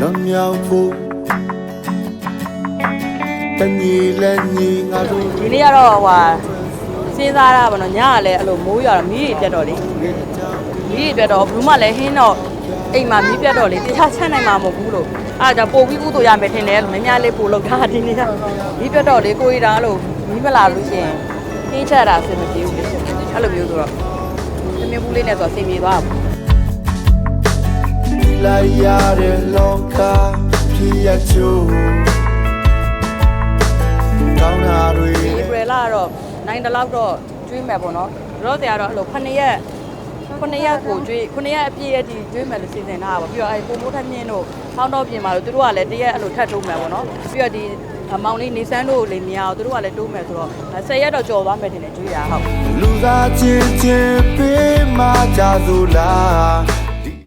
လွန်မြောက်ဖို့တညီလက်ညီငါတို့ဒီနေ့ကတော့ဟိုဟာစဉ်းစားတာဗောနော်ညကလည်းအဲ့လိုမိုးရွာတော့မီးတွေပြတ်တော့လေမီးတွေပြတ်တော့ဘူးမှလည်းဟင်းတော့အိမ်မှာမီးပြတ်တော့လေတခြားချက်နိုင်မှာမဟုတ်ဘူးလို့အားကြောင့်ပို့ပြီးကုသိုလ်ရမယ်ထင်တယ်လို့မများလေးပို့လောက်တာဒီနေ့ကမီးပြတ်တော့လေကိုရီတာလို့မီးမလာလို့ရှိရင်ဟင်းချက်တာအဆင်မပြေဘူးလေအဲ့လိုမျိုးဆိုတော့သမင်းဘူးလေးနဲ့ဆိုအဆင်ပြေသွားပါဘူးဒီ လိုက်ရတဲ့လောကဖြစ်ရချို့ကောင်းတာတွေ ဒီ April လကတော့နိုင်တလောက်တော့ကျွေးမယ်ပေါ့နော်တော့တရားတော့အဲ့လို9ရက်9ရက်ကိုကျွေး9ရက်အပြည့်အတည်ကျွေးမယ်လို့စီစဉ်ထားတာပေါ့ပြီးတော့အဲ့ပုံမိုးထက်မြင့်တို့ထောင်းတော့ပြင်ပါလို့သူတို့ကလည်းတရက်အဲ့လိုထပ်တိုးမယ်ပေါ့နော်ပြီးတော့ဒီအမောင်လေးနေဆန်းတို့လည်းမရအောင်သူတို့ကလည်းတိုးမယ်ဆိုတော့10ရက်တော့ကြော်သွားမယ်တင်တယ်ကျွေးရဟုတ် လူသားချင်းချင်းပေးမှကြစို့လား